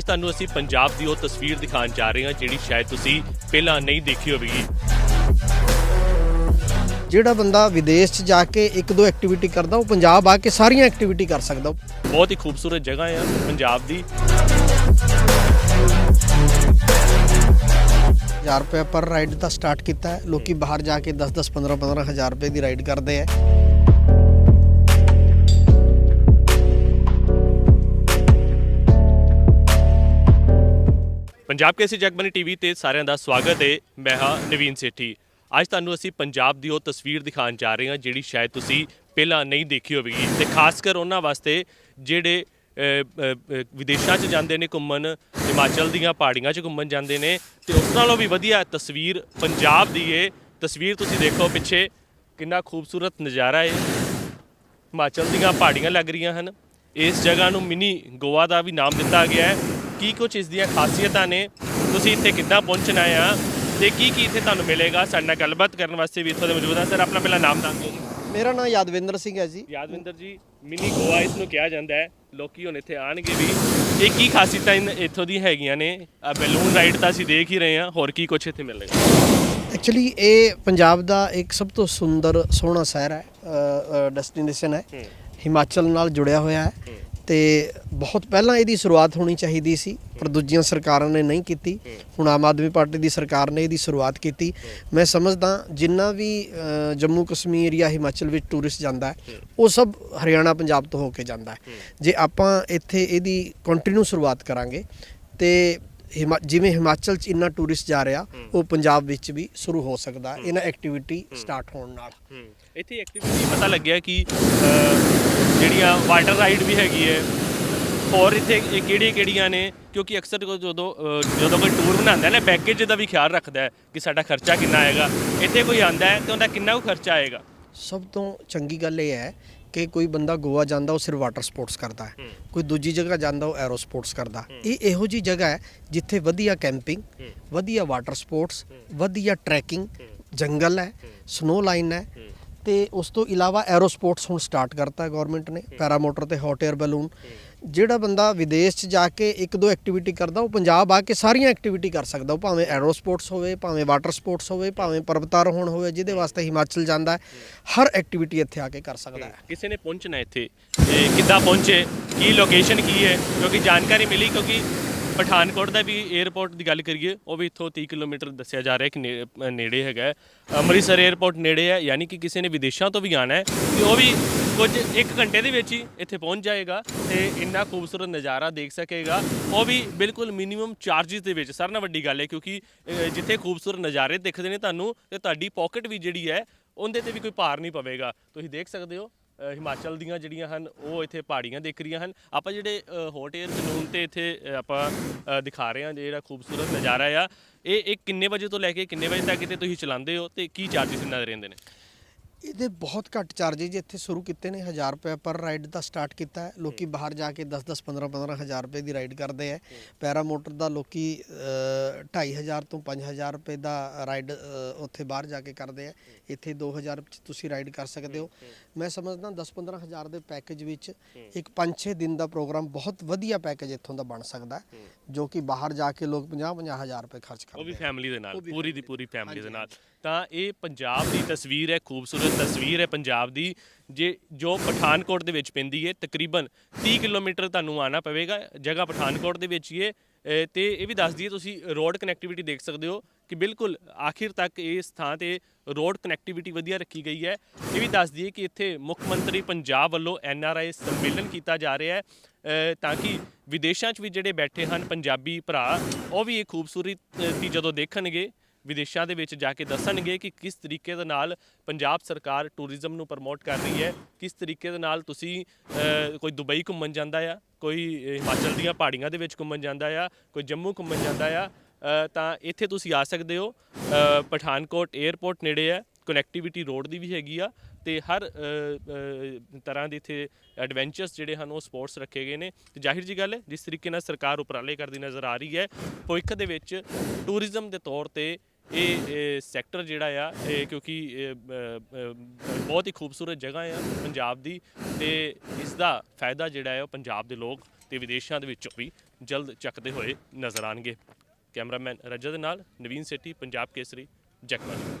ਤੁਹਾਨੂੰ ਅਸੀਂ ਪੰਜਾਬ ਦੀ ਉਹ ਤਸਵੀਰ ਦਿਖਾਉਣ ਜਾ ਰਹੇ ਹਾਂ ਜਿਹੜੀ ਸ਼ਾਇਦ ਤੁਸੀਂ ਪਹਿਲਾਂ ਨਹੀਂ ਦੇਖੀ ਹੋਵੇਗੀ। ਜਿਹੜਾ ਬੰਦਾ ਵਿਦੇਸ਼ 'ਚ ਜਾ ਕੇ ਇੱਕ ਦੋ ਐਕਟੀਵਿਟੀ ਕਰਦਾ ਉਹ ਪੰਜਾਬ ਆ ਕੇ ਸਾਰੀਆਂ ਐਕਟੀਵਿਟੀ ਕਰ ਸਕਦਾ। ਬਹੁਤ ਹੀ ਖੂਬਸੂਰਤ ਜਗ੍ਹਾ ਹੈ ਪੰਜਾਬ ਦੀ। 1000 ਰੁਪਏ ਪਰ ਰਾਈਡ ਦਾ ਸਟਾਰਟ ਕੀਤਾ ਹੈ। ਲੋਕੀ ਬਾਹਰ ਜਾ ਕੇ 10 10 15 15 ਹਜ਼ਾਰ ਰੁਪਏ ਦੀ ਰਾਈਡ ਕਰਦੇ ਆ। ਪੰਜਾਬ ਕੇਸੀ ਜਗਬਨੀ ਟੀਵੀ ਤੇ ਸਾਰਿਆਂ ਦਾ ਸਵਾਗਤ ਹੈ। ਮੈਂ ਹਾਂ ਨਵੀਨ ਸੇਠੀ। ਅੱਜ ਤੁਹਾਨੂੰ ਅਸੀਂ ਪੰਜਾਬ ਦੀ ਉਹ ਤਸਵੀਰ ਦਿਖਾਉਣ ਜਾ ਰਹੇ ਹਾਂ, ਜਿਹੜੀ ਸ਼ਾਇਦ ਤੁਸੀਂ ਪਹਿਲਾਂ ਨਹੀਂ ਦੇਖੀ ਹੋਵੇਗੀ। ਤੇ ਖਾਸ ਕਰ ਉਹਨਾਂ ਵਾਸਤੇ ਜਿਹੜੇ ਵਿਦੇਸ਼ਾਂ 'ਚ ਜਾਂਦੇ ਨੇ ਘੁੰਮਣ, ਹਿਮਾਚਲ ਦੀਆਂ ਪਹਾੜੀਆਂ 'ਚ ਘੁੰਮਣ ਜਾਂਦੇ ਨੇ, ਤੇ ਉਸ ਨਾਲੋਂ ਵੀ ਵਧੀਆ ਤਸਵੀਰ ਪੰਜਾਬ ਦੀ ਏ ਤਸਵੀਰ ਤੁਸੀਂ ਦੇਖੋ ਪਿੱਛੇ, ਕਿੰਨਾ ਖੂਬਸੂਰਤ ਨਜ਼ਾਰਾ ਏ ਹਿਮਾਚਲ ਦੀਆਂ ਪਹਾੜੀਆਂ ਲੱਗ ਰਹੀਆਂ ਹਨ। ਇਸ ਜਗ੍ਹਾ ਨੂੰ ਮਿਨੀ ਗੋਆ ਦਾ ਵੀ ਨਾਮ ਦਿੱਤਾ ਗਿਆ ਹੈ। ਕੀ ਕੁਝ ਇਸ ਦੀਆਂ ਖਾਸੀਅਤਾਂ ਨੇ? ਤੁਸੀਂ ਇੱਥੇ ਕਿੱਦਾਂ ਪਹੁੰਚਣਾ ਆ? ਤੇ ਕੀ ਕੀ ਇੱਥੇ ਤੁਹਾਨੂੰ ਮਿਲੇਗਾ? ਸਾਡੇ ਨਾਲ ਗੱਲਬਾਤ ਕਰਨ ਵਾਸਤੇ ਵੀ ਇੱਥੋਂ ਦੇ ਮੌਜੂਦ ਹਨ ਸਰ ਆਪਣਾ ਪਹਿਲਾ ਨਾਮ ਦੱਸ ਦਿਓ ਜੀ। ਮੇਰਾ ਨਾਮ ਯਾਦਵਿੰਦਰ ਸਿੰਘ ਹੈ ਜੀ। ਯਾਦਵਿੰਦਰ ਜੀ ਮਿਨੀ ਗੋਆ ਇਸ ਨੂੰ ਕਿਹਾ ਜਾਂਦਾ ਹੈ। ਲੋਕੀ ਹੁਣ ਇੱਥੇ ਆਣਗੇ ਵੀ ਇਹ ਕੀ ਖਾਸੀਅਤਾਂ ਇਨ- ਇੱਥੋਂ ਦੀ ਹੈਗੀਆਂ ਨੇ? ਬੈਲੂਨ ਰਾਈਡ ਤਾਂ ਅਸੀਂ ਦੇਖ ਹੀ ਰਹੇ ਹਾਂ। ਹੋਰ ਕੀ ਕੁਝ ਇੱਥੇ ਮਿਲੇਗਾ? ਐਕਚੁਅਲੀ ਇਹ ਪੰਜਾਬ ਦਾ ਇੱਕ ਸਭ ਤੋਂ ਸੁੰਦਰ ਸੋਹਣਾ ਸ਼ਹਿਰ ਹੈ। ਡੈਸਟੀਨੇਸ਼ਨ ਹੈ। ਹਿਮਾਚਲ ਨਾਲ ਜੁੜਿਆ ਹੋਇਆ ਹੈ। ਤੇ ਬਹੁਤ ਪਹਿਲਾਂ ਇਹਦੀ ਸ਼ੁਰੂਆਤ ਹੋਣੀ ਚਾਹੀਦੀ ਸੀ, ਪਰ ਦੂਜੀਆਂ ਸਰਕਾਰਾਂ ਨੇ ਨਹੀਂ ਕੀਤੀ। ਹੁਣ ਆਮ ਆਦਮੀ ਪਾਰਟੀ ਦੀ ਸਰਕਾਰ ਨੇ ਇਹਦੀ ਸ਼ੁਰੂਆਤ ਕੀਤੀ। ਮੈਂ ਸਮਝਦਾ ਜਿੰਨਾ ਵੀ ਜੰਮੂ ਕਸ਼ਮੀਰ ਜਾਂ ਹਿਮਾਚਲ ਵਿੱਚ ਟੂਰਿਸਟ ਜਾਂਦਾ ਉਹ ਸਭ ਹਰਿਆਣਾ, ਪੰਜਾਬ ਤੋਂ ਹੋ ਕੇ ਜਾਂਦਾ ਜੇ ਆਪਾਂ ਇੱਥੇ ਇਹਦੀ ਕੰਟੀਨਿਊ ਸ਼ੁਰੂਆਤ ਕਰਾਂਗੇ, ਤੇ ਜਿਵੇਂ ਹਿਮਾਚਲ ਚ ਇੰਨਾ ਟੂਰਿਸਟ ਜਾ ਰਿਹਾ ਉਹ ਪੰਜਾਬ ਵਿੱਚ ਵੀ ਸ਼ੁਰੂ ਹੋ ਸਕਦਾ ਇਹਨਾਂ ਐਕਟੀਵਿਟੀ ਸਟਾਰਟ ਹੋਣ ਨਾਲ। ਇੱਥੇ ਐਕਟੀਵਿਟੀ ਪਤਾ ਲੱਗਿਆ ਕਿ ਜਿਹੜੀਆਂ ਵਾਟਰ ਰਾਈਡ ਵੀ ਹੈਗੀ ਹੈ ਹੋਰ ਇੱਥੇ ਇਹ ਕਿਹੜੀਆਂ ਕਿਹੜੀਆਂ ਨੇ ਕਿਉਂਕਿ ਅਕਸਰ ਜਦੋਂ ਜਦੋਂ ਕੋਈ ਟੂਰ ਬਣਾਉਂਦਾ ਨਾ ਪੈਕੇਜ ਦਾ ਵੀ ਖਿਆਲ ਰੱਖਦਾ ਹੈ ਕਿ ਸਾਡਾ ਖਰਚਾ ਕਿੰਨਾ ਆਏਗਾ। ਇੱਥੇ ਕੋਈ ਆਂਦਾ ਹੈ ਤੇ ਉਹਦਾ ਕਿੰਨਾ ਕੁ ਖਰਚਾ ਆਏਗਾ? ਸਭ ਤੋਂ ਚੰਗੀ ਗੱਲ ਇਹ ਹੈ ਕਿ ਕੋਈ ਬੰਦਾ ਗੋਆ ਜਾਂਦਾ ਉਹ ਸਿਰਫ ਵਾਟਰ ਸਪੋਰਟਸ ਕਰਦਾ ਹੈ। ਕੋਈ ਦੂਜੀ ਜਗ੍ਹਾ ਜਾਂਦਾ ਉਹ ਐਰੋ ਸਪੋਰਟਸ ਕਰਦਾ ਇਹ ਇਹੋ ਜੀ ਜਗ੍ਹਾ ਹੈ ਜਿੱਥੇ ਵਧੀਆ ਕੈਂਪਿੰਗ ਵਧੀਆ ਵਾਟਰ ਸਪੋਰਟਸ ਵਧੀਆ ਟਰੈਕਿੰਗ ਜੰਗਲ ਹੈ ਸਨੋ ਲਾਈਨ ਹੈ। ਤੇ ਉਸ ਤੋਂ ਇਲਾਵਾ ਐਰੋ ਸਪੋਰਟਸ ਹੁਣ ਸਟਾਰਟ ਕਰਤਾ ਗਵਰਨਮੈਂਟ ਨੇ ਪੈਰਾਮੋਟਰ ਤੇ ਹੌਟ 에ਅਰ ਬੈਲੂਨ ਜਿਹੜਾ ਬੰਦਾ ਵਿਦੇਸ਼ 'ਚ ਜਾ ਕੇ ਇੱਕ ਦੋ ਐਕਟੀਵਿਟੀ ਕਰਦਾ ਉਹ ਪੰਜਾਬ ਆ ਕੇ ਸਾਰੀਆਂ ਐਕਟੀਵਿਟੀ ਕਰ ਸਕਦਾ। ਉਹ ਭਾਵੇਂ ਐਰੋ ਸਪੋਰਟਸ ਹੋਵੇ ਭਾਵੇਂ ਵਾਟਰ ਸਪੋਰਟਸ ਹੋਵੇ ਭਾਵੇਂ ਪਰਬਤਾਰੋਹਣ ਹੋਵੇ ਜਿਹਦੇ ਵਾਸਤੇ ਹਿਮਾਚਲ ਜਾਂਦਾ ਹੈ ਹਰ ਐਕਟੀਵਿਟੀ ਇੱਥੇ ਆ ਕੇ ਕਰ ਸਕਦਾ ਹੈ। ਕਿਸੇ ਨੇ ਪਹੁੰਚਣਾ ਇੱਥੇ? ਕਿੱਦਾਂ ਪਹੁੰਚੇ? ਕੀ ਲੋਕੇਸ਼ਨ ਕੀ ਹੈ? ਕਿਉਂਕਿ ਜਾਣਕਾਰੀ ਮਿਲੀ ਕਿਉਂਕਿ ਪਠਾਨਕੋਟ ਦਾ ਵੀ 에어ਪੋਰਟ ਦੀ ਗੱਲ ਕਰੀਏ, ਉਹ ਵੀ ਇੱਥੋਂ 30 ਕਿਲੋਮੀਟਰ ਦੱਸਿਆ ਜਾ ਰਿਹਾ ਕਿ ਨੇੜੇ ਹੈਗਾ ਹੈ। ਅੰਮ੍ਰਿਤਸਰ 에어ਪੋਰਟ ਨੇੜੇ ਹੈ, ਯਾਨੀ ਕਿ ਕਿਸੇ ਨੇ ਵਿਦੇਸ਼ਾਂ ਤੋਂ ਵੀ ਆਣਾ ਹੈ, ਤੇ ਉਹ ਵੀ ਕੁਝ 1 ਘੰਟੇ ਦੇ ਵਿੱਚ ਹੀ ਇੱਥੇ ਪਹੁੰਚ ਜਾਏਗਾ, ਤੇ ਇੰਨਾ ਖੂਬਸੂਰਤ ਨਜ਼ਾਰਾ ਦੇਖ ਸਕੇਗਾ ਉਹ ਵੀ ਬਿਲਕੁਲ ਮਿਨੀਮਮ ਚਾਰजेस ਦੇ ਵਿੱਚ ਸਾਰਿਆਂ ਨਾਲ ਵੱਡੀ ਗੱਲ ਹੈ, ਕਿਉਂਕਿ ਜਿੱਥੇ ਖੂਬਸੂਰਤ ਨਜ਼ਾਰੇ ਦਿਖਦੇ ਨੇ ਤੁਹਾਨੂੰ, ਤੇ ਤੁਹਾਡੀ ਪਾਕਟ ਵੀ ਜਿਹੜੀ ਹੈ, ਉਹਦੇ ਤੇ ਵੀ ਕੋਈ ਭਾਰ ਨਹੀਂ ਪਵੇਗਾ ਤੁਸੀਂ ਦੇਖ ਸਕਦੇ ਹੋ ਹਿਮਾਚਲ ਦੀਆਂ ਜਿਹੜੀਆਂ ਹਨ ਉਹ ਇੱਥੇ ਪਹਾੜੀਆਂ ਦੇਖ ਰਹੀਆਂ ਹਨ। ਆਪਾਂ ਜਿਹੜੇ ਅ, ਹੌਟ 에ਅਰ ਬਲੂਨ ਤੇ ਇੱਥੇ ਆਪਾਂ ਦਿਖਾ ਰਹੇ ਹਾਂ ਜਿਹੜਾ ਖੂਬਸੂਰਤ ਨਜ਼ਾਰਾ ਆ। ਇਹ ਇਹ ਕਿੰਨੇ ਵਜੇ ਤੋਂ ਲੈ ਕੇ ਕਿੰਨੇ ਵਜੇ ਤੱਕ ਇੱਥੇ ਤੁਸੀਂ ਚਲਾਉਂਦੇ ਹੋ ਤੇ ਕੀ ਚਾਰजेस ਇਹਨਾਂ ਦੇ ਰਹਿੰਦੇ ਨੇ? ਇਹਦੇ ਬਹੁਤ ਘੱਟ ਚਾਰजेज ਇੱਥੇ ਸ਼ੁਰੂ ਕੀਤੇ ਨੇ 1000 ਰੁਪਏ ਪਰ ਰਾਈਡ ਦਾ ਸਟਾਰਟ ਕੀਤਾ ਹੈ। ਲੋਕੀ ਬਾਹਰ ਜਾ ਕੇ 10 10 15 15 ਹਜ਼ਾਰ ਰੁਪਏ ਦੀ ਰਾਈਡ ਕਰਦੇ ਆ। ਪੈਰਾਮੋਟਰ ਦਾ ਲੋਕੀ 2500 ਤੋਂ 5000 ਰੁਪਏ ਦਾ ਰਾਈਡ ਉੱਥੇ ਬਾਹਰ ਜਾ ਕੇ ਕਰਦੇ ਆ। ਇੱਥੇ 2000 ਚ ਤੁਸੀਂ ਰਾਈਡ ਕਰ ਸਕਦੇ ਹੋ। ਮੈਂ ਸਮਝਦਾ 10 15 ਹਜ਼ਾਰ ਦੇ ਪੈਕੇਜ ਵਿੱਚ ਇੱਕ 5-6 ਦਿਨ ਦਾ ਪ੍ਰੋਗਰਾਮ ਬਹੁਤ ਵਧੀਆ ਪੈਕੇਜ ਇੱਥੋਂ ਦਾ ਬਣ ਸਕਦਾ ਜੋ ਕਿ ਬਾਹਰ ਜਾ ਕੇ ਲੋਕ 50 50 ਹਜ਼ਾਰ ਰੁਪਏ ਖਰਚ ਉਹ ਵੀ ਕਰਦੇ ਫੈਮਿਲੀ ਦੇ ਨਾਲ ਪੂਰੀ ਦੀ ਪੂਰੀ ਫੈਮਿਲੀ ਦੇ ਨਾਲ। ਤਾਂ ਇਹ ਪੰਜਾਬ ਦੀ ਤਸਵੀਰ ਹੈ ਖੂਬਸੂਰਤ ਤਸਵੀਰ ਹੈ ਪੰਜਾਬ ਦੀ ਜੇ ਜੋ ਪਠਾਨਕੋਟ ਦੇ ਵਿੱਚ ਪੈਂਦੀ ਹੈ ਤਕਰੀਬਨ 30 ਕਿਲੋਮੀਟਰ ਤੁਹਾਨੂੰ ਆਣਾ ਪਵੇਗਾ ਜਗ੍ਹਾ ਪਠਾਨਕੋਟ ਦੇ ਵਿੱਚ ਹੀ ਹੈ। ਅ, ਤੇ ਇਹ ਵੀ ਦੱਸ ਦਈਏ ਤੁਸੀਂ ਰੋਡ ਕਨੈਕਟੀਵਿਟੀ ਦੇਖ ਸਕਦੇ ਹੋ ਕਿ ਬਿਲਕੁਲ ਆਖਿਰ ਤੱਕ ਇਸ ਥਾਂ ਤੇ ਰੋਡ ਕਨੈਕਟੀਵਿਟੀ ਵਧੀਆ ਰੱਖੀ ਗਈ ਹੈ। ਇਹ ਵੀ ਦੱਸ ਦਈਏ ਕਿ ਇੱਥੇ ਮੁੱਖ ਮੰਤਰੀ ਪੰਜਾਬ ਵੱਲੋਂ ਐਨ ਆਰ ਆਈ ਸੰਮੇਲਨ ਕੀਤਾ ਜਾ ਰਿਹਾ ਹੈ। ਅ, ਤਾਂ ਕਿ ਵਿਦੇਸ਼ਾਂ 'ਚ ਵੀ ਜਿਹੜੇ ਬੈਠੇ ਹਨ ਪੰਜਾਬੀ ਭਰਾ ਉਹ ਵੀ ਇਹ ਖੂਬਸੂਰਤੀ ਜਦੋਂ ਦੇਖਣਗੇ। ਵਿਦੇਸ਼ਾਂ ਦੇ ਵਿੱਚ ਜਾ ਕੇ ਦੱਸਣਗੇ ਕਿ ਕਿਸ ਤਰੀਕੇ ਦੇ ਨਾਲ ਪੰਜਾਬ ਸਰਕਾਰ ਟੂਰਿਜ਼ਮ ਨੂੰ ਪ੍ਰਮੋਟ ਕਰ ਰਹੀ ਹੈ, ਕਿਸ ਤਰੀਕੇ ਦੇ ਨਾਲ ਤੁਸੀਂ ਕੋਈ ਦੁਬਈ ਘੁੰਮਣ ਜਾਂਦਾ ਆ, ਕੋਈ ਹਿਮਾਚਲ ਦੀਆਂ ਪਹਾੜੀਆਂ ਦੇ ਵਿੱਚ ਘੁੰਮਣ ਜਾਂਦਾ ਆ, ਕੋਈ ਜੰਮੂ ਘੁੰਮਣ ਜਾਂਦਾ ਆ ਤਾਂ ਇੱਥੇ ਤੁਸੀਂ ਆ ਸਕਦੇ ਹੋ। ਪਠਾਨਕੋਟ 에ਅਰਪੋਰਟ ਨੇੜੇ ਹੈ। ਕਨੈਕਟੀਵਿਟੀ ਰੋਡ ਦੀ ਵੀ ਹੈਗੀ ਆ ਤੇ ਹਰ ਤਰ੍ਹਾਂ ਦੇ ਇੱਥੇ ਐਡਵੈਂਚਰਸ ਜਿਹੜੇ ਹਨ ਉਹ ਸਪੋਰਟਸ ਰੱਖੇ ਗਏ ਨੇ। ਤੇ ਜ਼ਾਹਿਰ ਜੀ ਗੱਲ ਹੈ, ਜਿਸ ਤਰੀਕੇ ਨਾਲ ਸਰਕਾਰ ਉਪਰਾਲੇ ਕਰਦੀ ਨਜ਼ਰ ਆ ਰਹੀ ਹੈ, ਭਵਿੱਖ ਦੇ ਵਿੱਚ ਟੂਰਿਜ਼ਮ ਦੇ ਤੌਰ ਤੇ ਇਹ ਸੈਕਟਰ ਜਿਹੜਾ ਆ, ਇਹ ਕਿਉਂਕਿ ਬਹੁਤ ਹੀ ਖੂਬਸੂਰਤ ਜਗ੍ਹਾ ਆ ਪੰਜਾਬ ਦੀ ਤੇ ਇਸ ਦਾ ਫਾਇਦਾ ਜਿਹੜਾ ਹੈ ਉਹ ਪੰਜਾਬ ਦੇ ਲੋਕ ਤੇ ਵਿਦੇਸ਼ਾਂ ਦੇ ਵਿੱਚੋਂ ਵੀ ਜਲਦ ਚੱਕਦੇ ਹੋਏ ਨਜ਼ਰ ਆਣਗੇ ਕੈਮਰਾਮੈਨ ਰਜਤ ਦੇ ਨਾਲ ਨਵੀਨ ਸੇਠੀ, ਪੰਜਾਬ ਕੇਸਰੀ ਜਗਮਨ